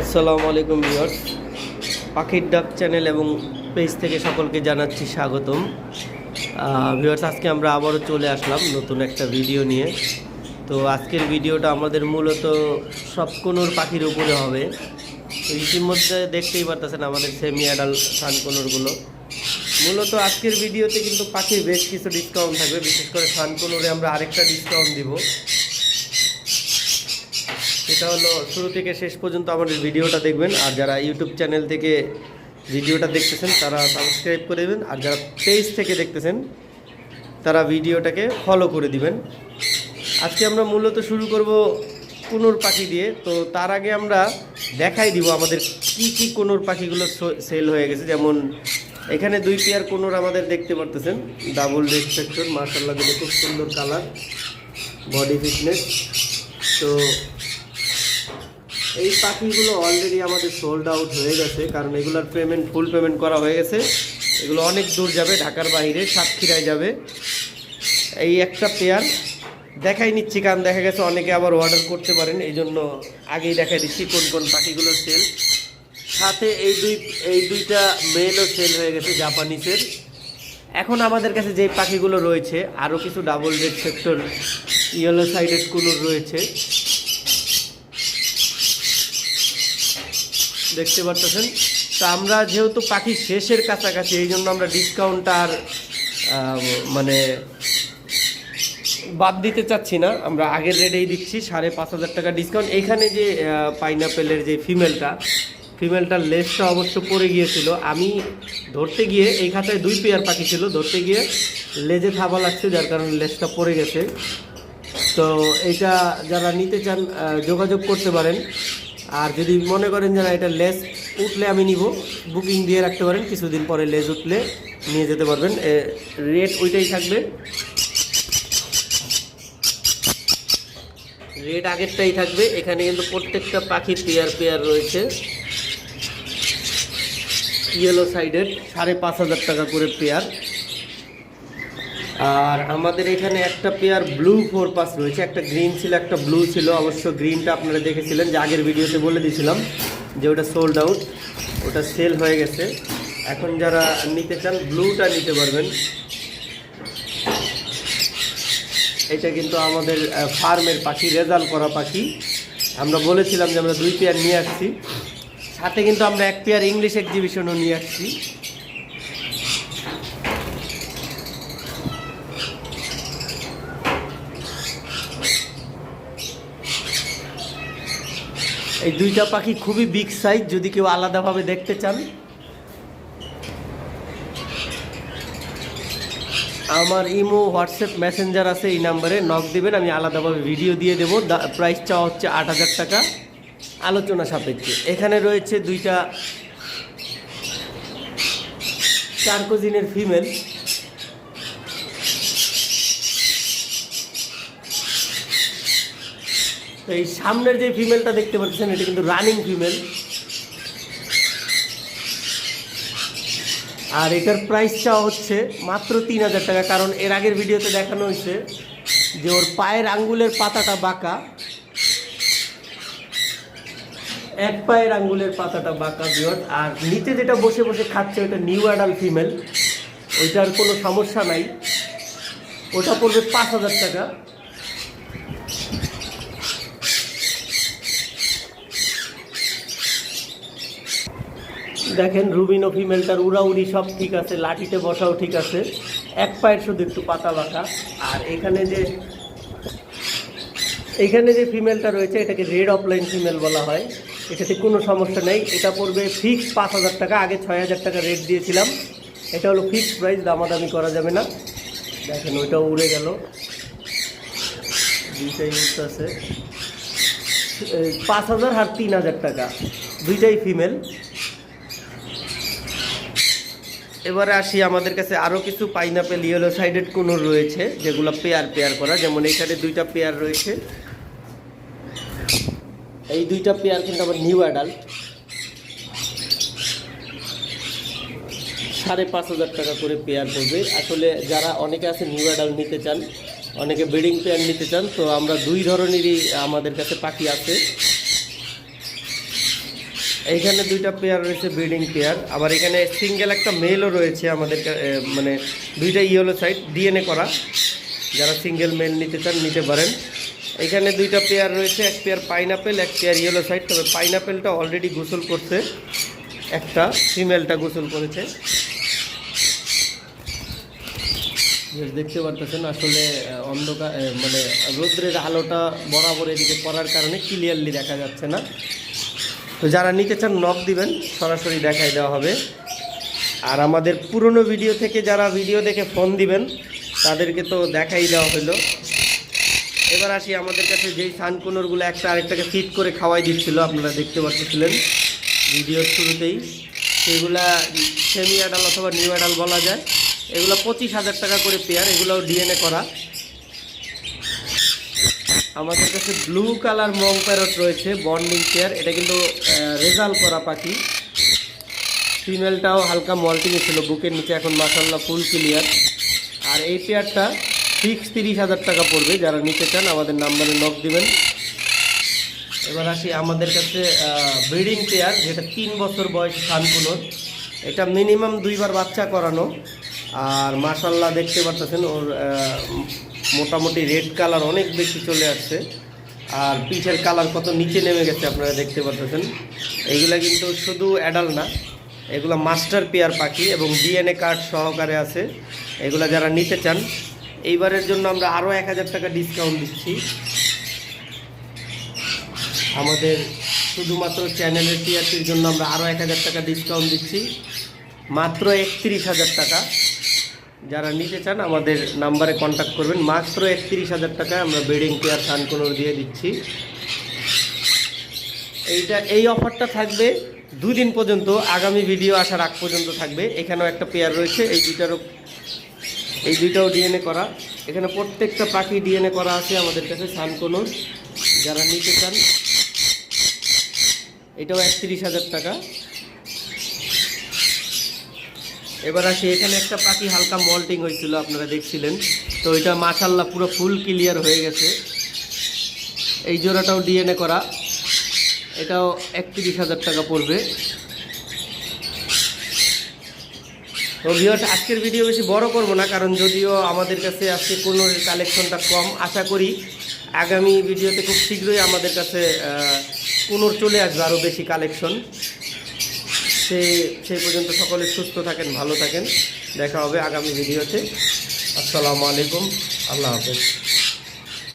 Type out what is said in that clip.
আসসালামু আলাইকুম ভিউয়ার্স। পাখির ডাক চ্যানেল এবং পেজ থেকে সকলকে জানাচ্ছি স্বাগতম। ভিউয়ার্স, আজকে আমরা আবারও চলে আসলাম নতুন একটা ভিডিও নিয়ে। তো আজকের ভিডিওটা আমাদের মূলত সব কোনোর পাখির উপরে হবে। তো ইতিমধ্যে দেখতেই পারতেছেন আমাদের সেমি অ্যাডাল সানকোনোরগুলো মূলত আজকের ভিডিওতে কিন্তু পাখির বেশ কিছু ডিসকাউন্ট থাকবে। বিশেষ করে সানকোনোরে আমরা আরেকটা ডিসকাউন্ট দিব। সেটা হলো শুরু থেকে শেষ পর্যন্ত আমাদের ভিডিওটা দেখবেন। আর যারা ইউটিউব চ্যানেল থেকে ভিডিওটা দেখতেছেন, তারা সাবস্ক্রাইব করে দেবেন। আর যারা পেজ থেকে দেখতেছেন, তারা ভিডিওটাকে ফলো করে দিবেন। আজকে আমরা মূলত শুরু করব কুনুর পাখি দিয়ে। তো তার আগে আমরা দেখাই দিব আমাদের কি কি কুনুর পাখিগুলো সেল হয়ে গেছে। যেমন এখানে দুই পেয়ার কুনুর আমাদের দেখতে পারতেছেন। ডাবল রেড সেকশন মার্শাল্লাহ খুব সুন্দর কালার বডি ফিটনেস তো এই পাখিগুলো অলরেডি আমাদের সোল্ড আউট হয়ে গেছে, কারণ এগুলোর পেমেন্ট ফুল পেমেন্ট করা হয়ে গেছে। এগুলো অনেক দূর যাবে, ঢাকার বাইরে, সাতক্ষীরায় যাবে। এই একটা পেয়ার দেখাই নিচ্ছি, কারণ দেখা গেছে অনেকে আবার অর্ডার করতে পারেন, এই জন্য আগেই দেখাই দিচ্ছি কোন কোন পাখিগুলোর সেল সাথে এই দুই, এই দুইটা মেলও সেল হয়ে গেছে জাপানিসের এখন আমাদের কাছে যে পাখিগুলো রয়েছে আরও কিছু double red factor yellow sided colour রয়েছে। দেখতে পারতেছেন। তো আমরা যেহেতু পাখি শেষের কাছাকাছি, এই জন্য আমরা ডিসকাউন্টটা আর মানে বাদ দিতে চাচ্ছি না। আমরা আগের রেটেই দিচ্ছি, সাড়ে পাঁচ হাজার টাকা ডিসকাউন্ট এখানে যে পাইনাপেলের যে ফিমেলটা ফিমেলটার লেসটা অবশ্য পড়ে গিয়েছিল। আমি ধরতে গিয়ে এই খাতায় দুই পেয়ার পাখি ছিল, ধরতে গিয়ে লেজে থাবা লাগছে, যার কারণে লেসটা পড়ে গেছে। তো এটা যারা নিতে চান যোগাযোগ করতে পারেন। আর যদি মনে করেন যে না, এটা লেস উঠলে আমি নিব, বুকিং দিয়ে রাখতে পারেন, কিছুদিন পরে লেজ উঠলে নিয়ে যেতে পারবেন। রেট ওইটাই থাকবে। রেট আগেরটাই থাকবে, এখানে কিন্তু প্রত্যেকটা পাখির পেয়ার পেয়ার রয়েছে। ইয়েলো সাইডের সাড়ে পাঁচ হাজার টাকা করে পেয়ার আর আমাদের এখানে একটা পেয়ার ব্লু ফোর পাস রয়েছে, একটা গ্রিন ছিল, একটা ব্লু ছিল, অবশ্য গ্রিনটা আপনারা দেখেছিলেন, যে আগের ভিডিওতে বলে দিয়েছিলাম যে ওটা সোল্ড আউট ওটা সেল হয়ে গেছে। এখন যারা নিতে চান ব্লুটা নিতে পারবেন। এটা কিন্তু আমাদের ফার্মের পাখি, রেজাল্ট করা পাখি। আমরা বলেছিলাম যে আমরা দুই পেয়ার নিয়ে আসছি। সাথে কিন্তু আমরা এক পেয়ার ইংলিশ এক্সিবিশনও নিয়ে আসছি। এই দুইটা পাখি খুবই বিগ সাইজ যদি কেউ আলাদাভাবে দেখতে চান। আমার ইমো, হোয়াটসঅ্যাপ মেসেঞ্জার আছে এই নাম্বারে নক দেবেন, আমি আলাদাভাবে ভিডিও দিয়ে দেবো। প্রাইস চাওয়া হচ্ছে আট হাজার টাকা। আলোচনা সাপেক্ষে। এখানে রয়েছে দুইটা চারকোজিনের ফিমেল এই সামনের যে ফিমেলটা দেখতে পাচ্ছেন, এটা কিন্তু রানিং ফিমেল আর এটার প্রাইসটা হচ্ছে মাত্র তিন হাজার টাকা, কারণ এর আগের ভিডিওতে দেখানো হয়েছে যে ওর পায়ের আঙ্গুলের পাতাটা বাঁকা। এক পায়ের আঙ্গুলের পাতাটা বাঁকা বিয়র আর নিচে যেটা বসে বসে খাচ্ছে ওটা নিউ অ্যাডাল ফিমেল ওইটার কোনো সমস্যা নাই। ওটা পড়বে পাঁচ হাজার টাকা। দেখেন রুবিনো ফিমেলটার উড়াউড়ি সব ঠিক আছে, লাঠিতে বসাও ঠিক আছে। এক পায়ের শুধু একটু পাতা বাঁকা। আর এখানে যে এখানে যে ফিমেলটা রয়েছে, এটাকে রেড অফলাইন ফিমেল বলা হয়। এটাতে কোনো সমস্যা নেই। এটা পড়বে ফিক্স পাঁচ হাজার টাকা, আগে ছয় হাজার টাকা রেট দিয়েছিলাম। এটা হলো ফিক্সড প্রাইস দামাদামি করা যাবে না। দেখেন, ওইটাও উড়ে গেল। দুইটাই উঠতেছে পাঁচ হাজার আর তিন হাজার টাকা। দুইটাই ফিমেল এবারে আসি আমাদের কাছে আরও কিছু পাইনাপেল ইয়েলো সাইডেড কোনো রয়েছে, যেগুলো পেয়ার পেয়ার করা। যেমন এখানে দুইটা পেয়ার রয়েছে। এই দুইটা পেয়ার কিন্তু আবার নিউ অ্যাডাল্ট সাড়ে পাঁচ হাজার টাকা করে পেয়ার পড়বে আসলে যারা অনেকে আছে নিউ অ্যাডাল্ট নিতে চান, অনেকে ব্রিডিং পেয়ার নিতে চান, তো আমরা দুই ধরনেরই আমাদের কাছে পাখি আছে। এইখানে দুইটা পেয়ার রয়েছে ব্রিডিং পেয়ার আবার এখানে সিঙ্গেল একটা মেলও রয়েছে আমাদের মানে দুইটা ইয়েলো সাইড ডিএনএ করা। যারা সিঙ্গেল মেল নিতে চান, নিতে পারেন। এখানে দুইটা পেয়ার রয়েছে, এক পেয়ার পাইনাপেল এক পেয়ার ইয়েলো সাইড তবে পাইনাপেলটা অলরেডি গোসল করছে। একটা ফিমেলটা গোসল করেছে। দেখতে পারতেছেন, আসলে অন্ধকার মানে রৌদ্রের আলোটা বরাবর এদিকে পড়ার কারণে ক্লিয়ারলি দেখা যাচ্ছে না। তো যারা নিতে চান নক দিবেন, সরাসরি দেখাই দেওয়া হবে। আর আমাদের পুরনো ভিডিও থেকে যারা ভিডিও দেখে ফোন দিবেন, তাদেরকে তো দেখাই দেওয়া হলো এবার আসি আমাদের কাছে, যেই সানকুনোরগুলো একটা আরেকটাকে ফিট করে খাওয়াই দিচ্ছিল, আপনারা দেখতে পাচ্ছিলেন ভিডিওর শুরুতেই। সেগুলা সেমি অ্যাডাল অথবা নিউ অ্যাডাল বলা যায়। এগুলো পঁচিশ হাজার টাকা করে পেয়ার এগুলোও ডিএনএ করা। আমাদের কাছে ব্লু কালার মং প্যারট রয়েছে বন্ডিং পেয়ার এটা কিন্তু রেজাল্ট করা পাখি। ফিমেলটাও হালকা মল্টিংয়ে ছিল, বুকের নিচে এখন মাসাল্লাহ ফুল ক্লিয়ার আর এই পেয়ারটা ফিক্স তিরিশ হাজার টাকা পড়বে, যারা নিতে চান আমাদের নাম্বারে নক দিবেন। এবার আসি আমাদের কাছে ব্রিডিং পেয়ার যেটা তিন বছর বয়স সানকুলোর এটা মিনিমাম দুইবার বাচ্চা করানো। আর মাশাল্লাহ দেখতে পারতেছেন ওর মোটামুটি রেড কালার অনেক বেশি চলে আসছে। আর পিঠের কালার কত নিচে নেমে গেছে আপনারা দেখতে পারতেছেন এইগুলা কিন্তু শুধু অ্যাডাল না, এগুলো মাস্টার পেয়ার পাখি এবং ডিএনএ কার্ড সহকারে আছে। এগুলা যারা নিতে চান, এইবারের জন্য আমরা আরও এক হাজার টাকা ডিসকাউন্ট দিচ্ছি। আমাদের শুধুমাত্র চ্যানেলের টিআরপির জন্য আমরা আরও এক হাজার টাকা ডিসকাউন্ট দিচ্ছি। মাত্র একত্রিশ হাজার টাকা। যারা নিতে চান, আমাদের নাম্বারে কন্ট্যাক্ট করবেন। মাত্র একত্রিশ হাজার টাকায় আমরা বেডিং পেয়ার সানকোনোর দিয়ে দিচ্ছি। এইটা, এই অফারটা থাকবে দুদিন পর্যন্ত, আগামী ভিডিও আসার আগ পর্যন্ত থাকবে। এখানেও একটা পেয়ার রয়েছে, এই দুইটারও, এই দুইটাও ডিএনএ করা। এখানে প্রত্যেকটা পাখি ডিএনএ করা আছে আমাদের কাছে সানকোনোর যারা নিতে চান, এটাও একত্রিশ হাজার টাকা। এবার আসি, এখানে একটা পাখি হালকা মল্টিং হয়েছিল, আপনারা দেখছিলেন। তো এটা মাশাল্লাহ পুরো ফুল ক্লিয়ার হয়ে গেছে। এই জোড়াটাও ডিএনএ করা। এটাও একত্রিশ হাজার টাকা পড়বে। তো ভিউয়ার্স আজকের ভিডিও বেশি বড় করব না, কারণ যদিও আমাদের কাছে আজকে কোনো কালেকশনটা কম। আশা করি আগামী ভিডিওতে খুব শীঘ্রই আমাদের কাছে কোনোর চলে আসবে আরও বেশি কালেকশন সে, সেই পর্যন্ত সকলে সুস্থ থাকেন, ভালো থাকেন। দেখা হবে আগামী ভিডিওতে। আসসালামু আলাইকুম। আল্লাহ হাফেজ।